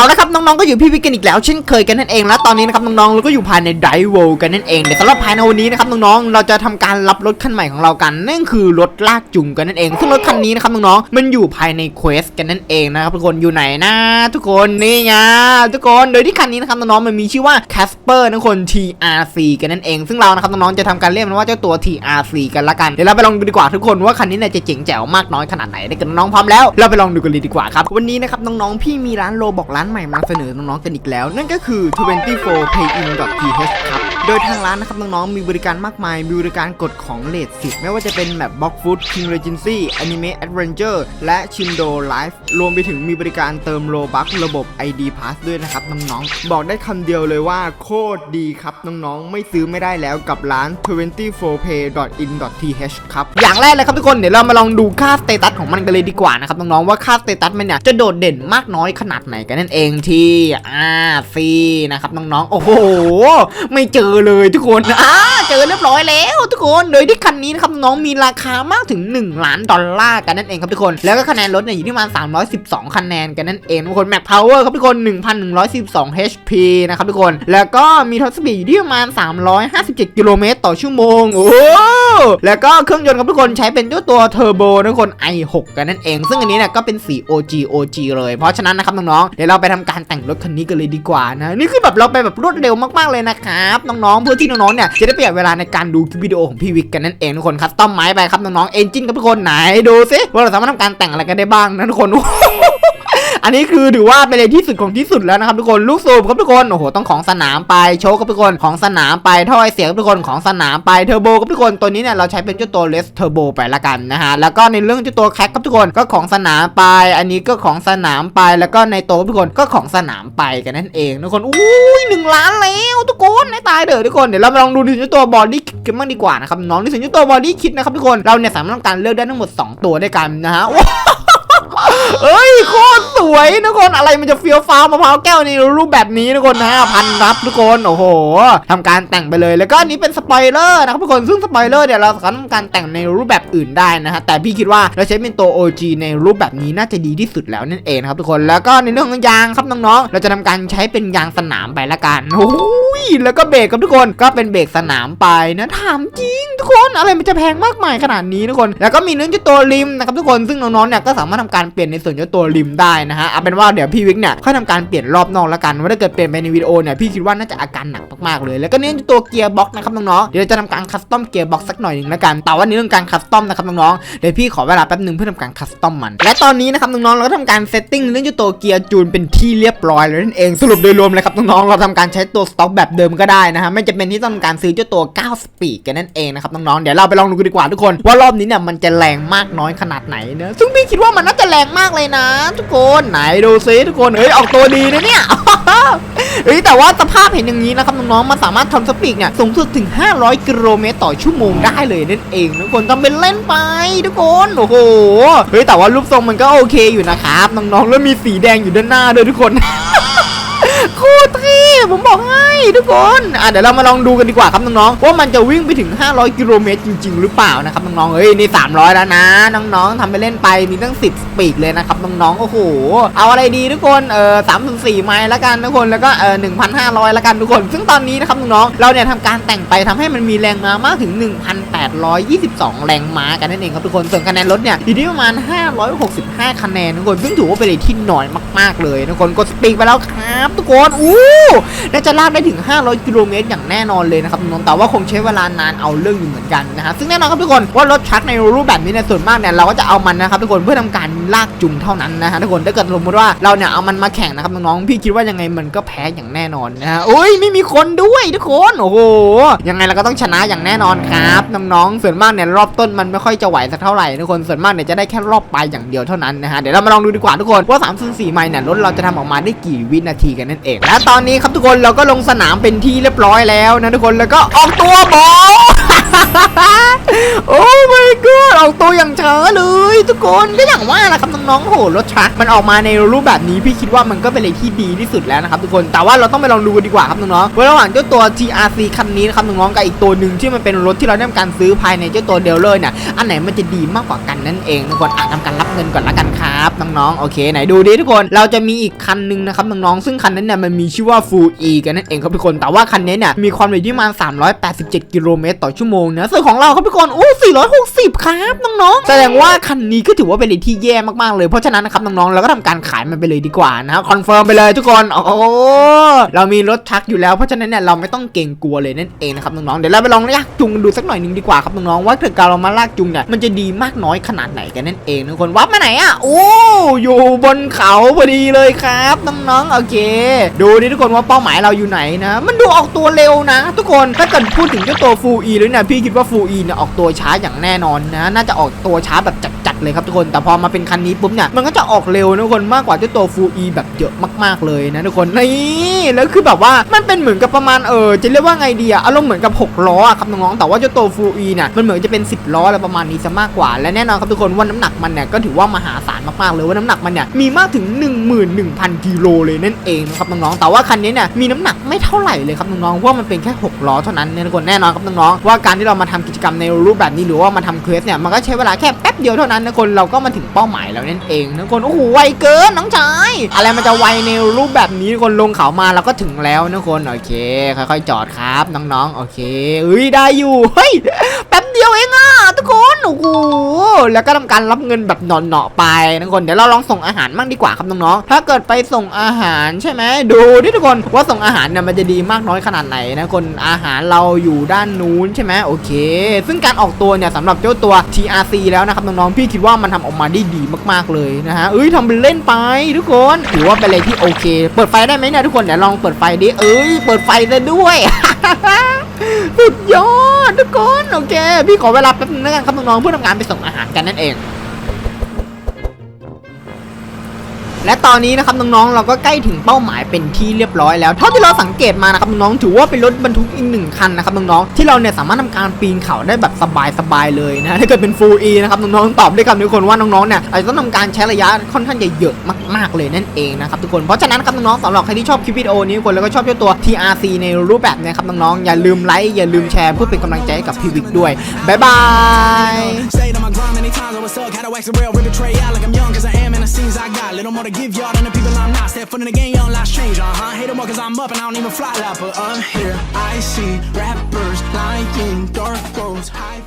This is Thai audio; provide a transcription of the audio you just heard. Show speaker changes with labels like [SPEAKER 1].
[SPEAKER 1] เอาละครับน้องๆก็อยู่พี่วิกกันอีกแล้วเช่นเคยกันนั่นเองและตอนนี้นะครับน้องๆเราก็อยู่ภายในไดโวกันนั่นเองเดี๋ยวสำหรับภายในวันนี้นะครับน้องๆเราจะทำการรับรถคันใหม่ของเรากันนั่นคือรถลากจุงกันนั่นเองซึ่งรถคันนี้นะครับน้องๆมันอยู่ภายในเควสกันนั่นเองนะครับทุกคนอยู่ไหนนะ ทุกคนนี่ไงทุกคนโดยที่คันนี้นะครับน้องๆมันมีชื่อว่า Casper นะทุกคน TRC กันนั่นเอง ซึ่งเรานะครับน้องๆจะทำการเรียกมันว่าเจ้าตัว TRC กันละกันเดี๋ยวเราไปลองดูดีกว่าทุกคนว่าคันนี้เนี่ยจะเจ๋งแจ๋วมากน้อยขนาดไหนเด็กน้องๆพร้อมแล้วเราไปลองดูกันเลยดีกว่าครับวันนี้นะครับน้องๆพี่มีร้านโลบอกร้านใหม่มาเสนอน้องๆกันอีกแล้ว นั่นก็คือ 24payin.th ครับ โดยทางร้านนะครับน้องๆมีบริการมากมาย มีบริการกดของเลทสิบไม่ว่าจะเป็นแบบ Box Food King Regency Anime Adventure และ Shindo Life รวมไปถึงมีบริการเติมโลบัคระบบ ID Pass ด้วยนะครับน้องๆบอกได้คำเดียวเลยว่าโคตรดีครับน้องๆไม่ซื้อไม่ได้แล้วกับร้าน 24pay.in.th ครับอย่างแรกเลยครับทุกคนเดี๋ยวเรามาลองดูค่าสเตตัสของมันกันเลยดีกว่านะครับน้องๆว่าค่าสเตตัสมันเนี่ยจะโดดเด่นมากน้อยขนาดไหนกันนั่นเองที่ RC นะครับน้องๆโอ้โหไม่เจอเลยทุกคนอ่าเจอเรียบร้อยแล้วทุกคนโดยที่คันนี้นะครับน้องมีราคามากถึง 1 ล้านดอลลาร์กันนั่นเองครับทุกคนแล้วก็คะแนนรถเนี่ยอยู่ที่ประมาณ312 คะแนนกันนั่นเองทุกคนแม็กพาวเวอร์ครับทุกคน 1,112 HP นะครับทุกคนแล้วก็มีท็อปสปีดอยู่ที่ประมาณ357 กิโลเมตรต่อชั่วโมงโอ้ แล้วก็เครื่องยนต์ครับทุกคนใช้เป็นเจ้าตัวเทอร์โบนะทุกคน i6 กันนั่นเอง ซึ่งอันนี้เนี่ยก็เป็นสี OG OG เลย เพราะฉะนั้นนะครับน้องๆ เดี๋ยวเราไปทำการแต่งรถคันนี้กันเลยดีกว่านะ นี่คือแบบเราไปแบบรวดเร็วมากๆเลยนะครับน้องๆ เพื่อที่น้องๆ เนี่ยจะได้ประหยัดเวลาในการดูคลิปวิดีโอของพี่วิกกันนั่นเองทุกคนคัสตอมไม้ไปครับน้องๆ เอนจินครับทุกคนไหนดูซิว่าเราสามารถทำการแต่งอะไรกันได้บ้างนะทุกคน อันนี้คือถือว่าเป็นเลยที่สุดของที่สุดแล้วนะครับทุกคนลูกสูบครับทุกคนโอ้โหต้องของสนามไปโชคครับทุกคนของสนามไปถ้อยเสียงครับทุกคนของสนามไปเทอร์โบครับทุกคนตัวนี้เนี่ยเราใช้เป็นเจ้าตัวเลสเทอร์โบไปละกันนะฮะแล้วก็ในเรื่องเจ้าตัวแคคครับทุกคนก็ของสนามไป อันนี้ก็ของสนามไปแล้วก็ในโตครับทุกคนก็ของสนามไปกันนั่นเองทุกคนอุ้ยหนึ่งล้านแล้วทุกคนให้ตายเถอทุกคนเดี๋ยวเรามาลองดูถึงเจ้าตัวบอดี้คิดกันบ้างดีกว่านะครับน้องที่ถึงเจ้าตัวบอดี้คิดนะครับทุกคนเราเนี่ยสามารถทำการเลือกได้ทั้งหมดสองตัวด้วยกันนะฮะ เอ้ยโคตรสวยทุกคนอะไรมันจะเฟี้ยวฟ้าวมะพร้าวแก้วในรูปแบบนี้ทุกคนนะพันรับทุกคนโอ้โหทำการแต่งไปเลยแล้วก็อันนี้เป็นสปอยเลอร์นะครับทุกคนซึ่งสปอยเลอร์เนี่ยเราสามารถทำการแต่งในรูปแบบอื่นได้นะฮะแต่พี่คิดว่าเราใช้เป็นตัว OG ในรูปแบบนี้น่าจะดีที่สุดแล้วนั่นเองนะครับทุกคนแล้วก็ในเรื่องของยางครับน้องๆเราจะทำการใช้เป็นยางสนามไปละกันโอ้ยแล้วก็เบรกครับทุกคนก็เป็นเบรกสนามไปนะถามจริงทุกคนอะไรมันจะแพงมากมายขนาดนี้ทุกคน แล้วก็มีเนื้อเจ้าตัวริมนะครับทุกคนซึ่งน้องๆเนี่ยก็สามารถทำการเปลี่ยนในส่วนเจ้าตัวริมได้นะฮะเอาเป็นว่าเดี๋ยวพี่วิกเนี่ยค่อยทำการเปลี่ยนรอบนอกแล้วกันว่าถ้าเกิดเปลี่ยนไปในวิดีโอเนี่ยพี่คิดว่าน่าจะอาการหนักมากๆเลย แล้วก็เนื้อเจ้าตัวเกียร์บ็อกนะครับน้องๆเดี๋ยวจะทำการคัสตอมเกียร์บ็อกสักหน่อยหนึงแล้วกันแต่ว่าในเรื่องการคัสตอมนะครับน้องๆเดี๋ยวพี่ขอเวลาแป๊บหนึงเพื่อทำการคัสตอมมันและตอนนี้นะครับน้องๆเราก็ทำการเซตติ้งเรื่องเจ้าตัวเกียร์จูนเป็นที่เรียบร้อยแล้วนั่นเองสรุปโดยรวมเลยครับน้องๆเราทำการใช้ตัวสต็อกแบบเดิมก็ได้นะฮะไม่จำเป็นที่ต้องการซื้อเจ้าตัว 9 สปีดกันนั่นเองนะครับน้องๆเดี๋ยวเราไปลองดูกันดีกว่าทุกคนว่ารอบนี้เนี่ยมันจะแรงมากน้อยขนาดไหนนะซึ่งพี่คิดว่ามันน่าจะแรงมากเลยนะ ทุกคนไหนดูซิทุกคนเฮ้ยออกตัวดีนะเนี่ยเฮ้ยแต่ว่าสภาพเห็นอย่างนี้นะครับน้องๆมันสามารถทำสปีดเนี่ยสูงสุดถึง 500 กิโลเมตรต่อชั่วโมงได้เลยนั่นเอง ทุกคนทำเป็นเล่นไป ทุกคนโอ้โหเฮ้ยแต่ว่ารูปทรงมันก็โอเคอยู่นะครับน้องๆแล้วมีสีแดงอยู่ด้านหน้าด้วยทุกคนโคตรเท่ ผมบอกให้ทุกคนอะเดี๋ยวเรามาลองดูกันดีกว่าครับน้องๆว่ามันจะวิ่งไปถึง 500 กิโลเมตรจริง ๆ หรือเปล่านะครับน้องๆเฮ้ยนี่ 300 แล้วนะน้องๆทำไปเล่นไปมีตั้ง 10 สปีดเลยนะครับน้องๆโอ้โหเอาอะไรดีทุกคนเออ3.4ไมล์ละกันทุกคนแล้วก็เออ1,500ละกันทุกคน ซึ่งตอนนี้นะครับน้องๆเราเนี่ยทำการแต่งไปทำให้มันมีแรงม้ามากถึง 1,822 แรงม้ากันนั่นเองครับทุกคนส่วนคะแนนรถเนี่ยอยู่ที่ประมาณ 565 คะแนนทุกคนซึ่งถือว่าเป็นอะไรที่น้อยมากๆเลยทุกคนกดสปีดไปแล้วครับ ทุกคนอู้น่าจะลากได้ถึง 500 กิโลเมตรอย่างแน่นอนเลยนะครับน้องแต่ว่าคงใช้เวลานานเอาเรื่องอยู่เหมือนกันนะฮะซึ่งแน่นอนครับทุกคนว่ารถชักในรูปแบบนี้ในยส่วนมากเนี่ยเราก็จะเอามันนะครับทุกคนเพื่อทำการลากจูงเท่านั้นนะฮะทุกคนถ้าเกิดสมมติว่าเราเนี่ยเอามันมาแข่งนะครับน้องๆพี่คิดว่ายังไงมันก็แพ้อย่างแน่นอนนะฮะโอ้ยไม่มีคนด้วยทุกคนโอ้โหยังไงเราก็ต้องชนะอย่างแน่นอนครับน้องๆส่วนมากเนี่ยรอบต้นมันไม่ค่อยจะไหวสักเท่าไหร่ทุกคนส่วนมากเนี่ยจะได้แค่รอบปลายอย่างเดียวเท่านั้นนะฮะเดี๋ยวเรามาลองดูดีกว่าทุกคนว่า3 0 4ไมล์เนี่ยรถเราจะทำออกมาได้กี่วินาทีกันนั่นเองและตอนนี้ครับทุกทุกคนเราก็ลงสนามเป็นที่เรียบร้อยแล้วนะทุกคนแล้วก็ออกตัวบอล โอ้ my god ออกตัวอย่างช้าเลยทุกคนก็อย่างว่าแหละครับน้องๆโหรถทรัคมันออกมาในรูปแบบนี้พี่คิดว่ามันก็เป็นอะไรที่ดีที่สุดแล้วนะครับทุกคนแต่ว่าเราต้องไปลองดูกันดีกว่าครับน้องๆระหว่างเจ้าตัว TRC คันนี้นะครับน้องๆกับอีกตัวหนึ่งที่มันเป็นรถที่เราได้ทำการซื้อภายในเจ้าตัวเดลเลอร์เนี่ยอันไหนมันจะดีมากกว่ากันนั่นเองทุกคนอะทำการรับเงินก่อนละกันครับน้องๆโอเคไหนดูดิทุกคนเราจะมีอีกคันหนึ่งนะครับน้องๆซึ่งคันนั้นเนี่ยมันมีชื่อว่า Full E กันนั่นเองครับทุกคนแต่ว่าคันนี้เนี่ยมีความเร็วที่ประมาณ387 กิโลเมตรต่อชั่วโมงนะส่วนของเราครับทุกคนโอ้460 ครับน้องๆ แสดงว่าคันนี้ก็ถือว่าเป็นอะไรที่แย่มากๆเลย เพราะฉะนั้นนะครับน้องๆ เราก็ทำการขายมันไปเลยดีกว่านะครับคอนเฟิร์มไปเลยทุกคน โอ้เรามีรถทรัคอยู่แล้ว เพราะฉะนั้นเนี่ยเราไม่ต้องเกรงกลัวเลยนั่นเองนะครับน้องๆ เดี๋ยวเราไปลองลากจูงดูสักหน่อยนึงดีกว่าครับน้องๆ ว่าถ้าการเรามาลากจูงเนี่ยมันจะดีมากน้อยขนาดไหนกันนั่นเองทุกคนวับมาไหนอะโอ้อยู่บนเขาพอดีเลยครับน้องๆ โอเค ดูดิทุกคนว่าเป้าหมายเราอยู่ไหนนะ มันดูออกตัวเร็วนะ ทุกคน ถ้าเกิดพูดถึงเจ้าตัวฟูอีเลยเนี่ยพี่คิดว่าฟูอีเนี่ยออกตัวช้าอย่างแน่นอนนะ น่าจะออกตัวช้าแบบจัด เลยครับทุกคน แต่พอมาเป็นคันนี้ปุ๊บเนี่ย มันก็จะออกเร็วนะทุกคนมากกว่าเจ้าตัวฟูอีแบบเยอะมากๆเลยนะทุกคน นี่แล้วคือแบบว่ามันเป็นเหมือนกับประมาณเออจะเรียกว่าไงดีอะอารมณ์เหมือนกับ 6 ล้อครับน้องๆแต่ว่าเจ้าตัวฟูอีเนี่ยมันเหมือนจะเป็น 10 ล้ออะไรประมาณนี้ซะมากกว่า และแน่นอนครับทุกคนว่าน้ำหนักมันเนี่ยก็ถือว่ามหาศาลมากๆเลยว่าน้ำหนักมันเนี่ยมีมากถึง 11,000กิโลเลยนั่นเองนะครับน้องๆแต่ว่าคันนี้เนี่ยมีน้ำหนักไม่เท่าไหร่เลยครับน้องๆเพราะว่ามันเป็นแค่ 6 ล้อเท่านั้นเนี่ยทุกคนแน่นอนครับน้องๆว่าการที่เรามาทำกิจกรรมในรูปแบบนี้หรือว่ามาทำเควสเนี่ยมันก็ใช้เวลาแค่แป๊บเดียวเท่านั้นนะคนเราก็มาถึงเป้าหมายแล้วนั่นเองนะคนโอ้โหไวเกินน้องชายอะไรมันจะไวในรูปแบบนี้คนลงเขามาเราก็ถึงแล้วนะคนโอเคค่อยๆจอดครับน้องๆโอเคเอ้ยได้อยู่เฮ้ยแป๊บเดียวเองอะทุกคนโอ้โหแล้วก็ทำการรับเงินแบบหนอๆไปนะคนเดี๋ยวเราลองส่งอาหารมั่งดีกว่าครับน้องๆถ้าเกิดไปส่งอาหารใช่ไหมดูดิทุกคนว่าส่งอาหารเนี่ยมันจะดีมากน้อยขนาดไหนนะคนอาหารเราอยู่ด้านนู้นใช่ไหมโอเค ซึ่งการออกตัวเนี่ยสำหรับเจ้าตัว TRC แล้วนะครับน้องๆพี่คิดว่ามันทำออกมาได้ดีมากๆเลยนะฮะเอ้ยทำเป็นเล่นไปทุกคนถือว่าเป็นอะไรที่โอเค เปิดไฟได้ไหมเนี่ยทุกคนเดี๋ยวลองเปิดไฟดิเอ้ยเปิดไฟได้ด้วยสุดยอดทุกคนโอเค พี่ขอเวลาแป๊บนึงนะครับน้องๆเพื่อทำงานไปส่งอาหารกันนั่นเอง และตอนนี้นะครับน้องๆเราก็ใกล้ถึงเป้าหมายเป็นที่เรียบร้อยแล้วเท่าที่เราสังเกตมานะครับน้องๆถือว่าเป็นรถบรรทุกอีกหนึ่งคันนะครับน้องๆที่เราเนี่ยสามารถทำการปีนเขาได้แบบสบายๆเลยนะถ้าเกิดเป็น Full E นะครับน้องๆตอบได้คำนี้คนว่าน้องๆเนี่ยอาจจะต้องทำการใช้ระยะค่อนข้างจะเยอะมาก ๆเลยนั่นเองนะครับทุกคนเพราะฉะนั้นครับน้องๆสำหรับใครที่ชอบคลิปวิดีโอนี้คนแล้วก็ชอบเจ้าตัว TRC ในรูปแบบเนี้ครับน้องๆอย่าลืมไลค์อย่าลืมแชร์เพื่อเป็นกำลังใจให้กับพีวิกด้วยบ๊ายบาย
[SPEAKER 2] Little more to give y'all than the people I'm not. Step foot in the game, young lives change, uh huh. Hate 'em more cause I'm up and I don't even fly like, but I'm here. I see rappers lying, dark roads, high.